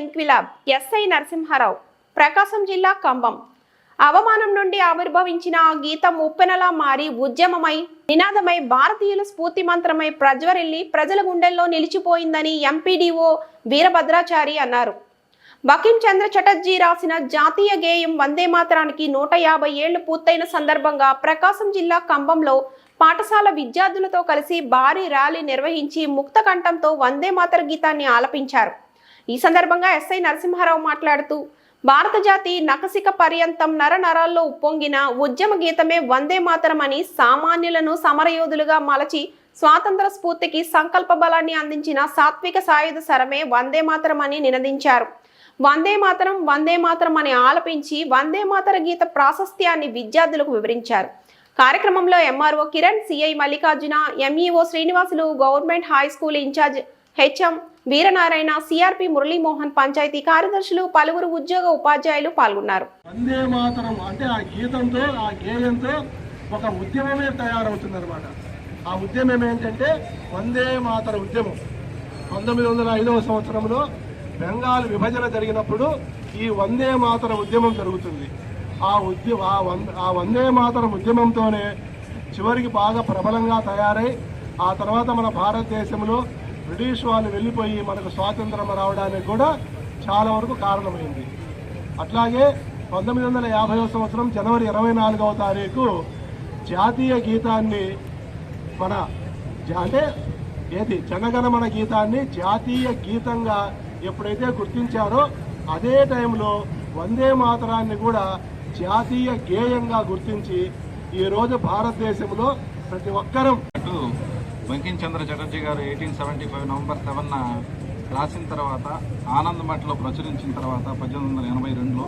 ఇంక్విలాబ్ SI Narasimha Rao. ప్రకాశం జిల్లా కంబం అవమానం నుండి ఆవిర్భవించిన ఆ గీతం ఉప్పెనలా మారి ఉద్యమమై నినాదమై భారతీయుల స్ఫూర్తి మంత్రమై ప్రజ్వరిల్లి ప్రజల గుండెల్లో నిలిచిపోయిందని ఎంపీడీఓ వీరభద్రాచారి అన్నారు. బకిం చంద్ర చటర్జీ రాసిన జాతీయ గేయం వందే మాతరానికి నూట యాభై ఏళ్ళు పూర్తయిన సందర్భంగా ప్రకాశం జిల్లా కంబంలో పాఠశాల విద్యార్థులతో కలిసి భారీ ర్యాలీ నిర్వహించి ముక్త కంఠంతో వందే మాతర గీతాన్ని ఆలపించారు. ఈ సందర్భంగా ఎస్ఐ నరసింహారావు మాట్లాడుతూ భారత జాతి నకసిక పర్యంతం నర నరాల్లో ఉప్పొంగిన ఉద్యమ గీతమే వందే మాతరం అని సామాన్యులను సమరయోధులుగా మలచి స్వాతంత్ర స్ఫూర్తికి సంకల్ప బలాన్ని అందించిన సాత్విక సాయుధ సరమే వందే మాతరం అని నినదించారు. వందే మాతరం వందే మాతరం అని ఆలపించి వందే మాతర గీత ప్రాశస్త్యాన్ని విద్యార్థులకు వివరించారు. కార్యక్రమంలో MRO Kiran CI Mallikarjuna MEO Srinivasulu government high school in-charge HM Veeranarayana CRP Muralimohan panchayat కార్యదర్శులు పలువురు ఉద్యోగ ఉపాధ్యాయులు పాల్గొన్నారు. వందే మాతరం అంటే ఆ గీతంతో ఆ గేయంతో ఒక ఉద్యమమే తయారవుతుంది అనమాట ఆ ఉద్యమం ఏంటంటే వందే మాతర ఉద్యమం. పంతొమ్మిది వందల ఐదవ సంవత్సరంలో బెంగాల్ విభజన జరిగినప్పుడు ఈ వందే మాతర ఉద్యమం జరుగుతుంది. ఆ ఉద్యమ ఆ వంద ఆ వందే మాతర ఉద్యమంతోనే చివరికి బాగా ప్రబలంగా తయారై ఆ తర్వాత మన భారతదేశంలో బ్రిటిష్ వాళ్ళు వెళ్ళిపోయి మనకు స్వాతంత్రం రావడానికి కూడా చాలా వరకు కారణమైంది. అట్లాగే పంతొమ్మిది వందల యాభై సంవత్సరం జనవరి ఇరవై నాలుగవ తారీఖు జాతీయ గీతాన్ని మన అంటే ఏది? జనగణమన గీతాన్ని జాతీయ గీతంగా ఎప్పుడైతే గుర్తించారో అదే టైంలో వందే మాతరాన్ని కూడా జాతీయ గేయంగా గుర్తించి ఈరోజు భారతదేశంలో ప్రతి ఒక్కరం బంకిం చంద్ర చటర్జీ గారు ఎయిటీన్ సెవెంటీ ఫైవ్ నవంబర్ సెవెన్న రాసిన తర్వాత ఆనంద్ మఠలో ప్రచురించిన తర్వాత పద్దెనిమిది వందల ఎనభై రెండులో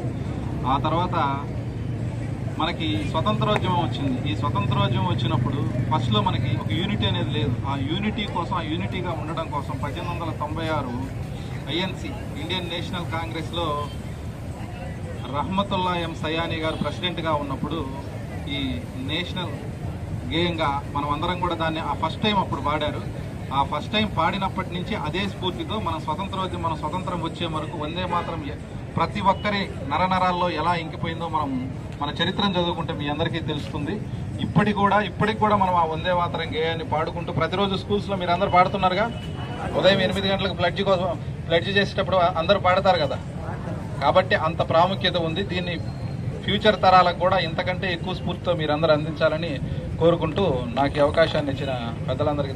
ఆ తర్వాత మనకి స్వతంత్రోద్యమం వచ్చింది. ఈ స్వతంత్రోద్యమం వచ్చినప్పుడు ఫస్ట్లో మనకి ఒక యూనిటీ అనేది లేదు. ఆ యూనిటీ కోసం ఆ యూనిటీగా ఉండడం కోసం పద్దెనిమిది వందల తొంభై ఆరు ఐఎన్సి ఇండియన్ నేషనల్ కాంగ్రెస్లో రహమతుల్లా ఎం సయానీ గారు ప్రెసిడెంట్గా ఉన్నప్పుడు ఈ నేషనల్ గేయంగా మనం అందరం కూడా దాన్ని ఆ ఫస్ట్ టైం అప్పుడు పాడారు. ఆ ఫస్ట్ టైం పాడినప్పటి నుంచి అదే స్ఫూర్తితో మన స్వతంత్రోద్యమం మన స్వతంత్రం వచ్చే వరకు వందే మాత్రం ప్రతి ఒక్కరి నరనరాల్లో ఎలా ఇంకిపోయిందో మనం మన చరిత్రను చదువుకుంటే మీ అందరికీ తెలుస్తుంది. ఇప్పటికి కూడా ఇప్పటికి కూడా మనం ఆ వందే మాత్రం గేయాన్ని పాడుకుంటూ ప్రతిరోజు స్కూల్స్లో మీరు అందరు పాడుతున్నారుగా? ఉదయం ఎనిమిది గంటలకు ప్లడ్జ్ కోసం ప్లడ్జ్ చేసేటప్పుడు అందరూ పాడతారు కదా? కాబట్టి అంత ప్రాముఖ్యత ఉంది. దీన్ని ఫ్యూచర్ తరాలకు కూడా ఇంతకంటే ఎక్కువ స్ఫూర్తితో మీరందరూ అందించాలని కోరుకుంటూ నాకు ఈ అవకాశాన్ని ఇచ్చిన పెద్దలందరికీ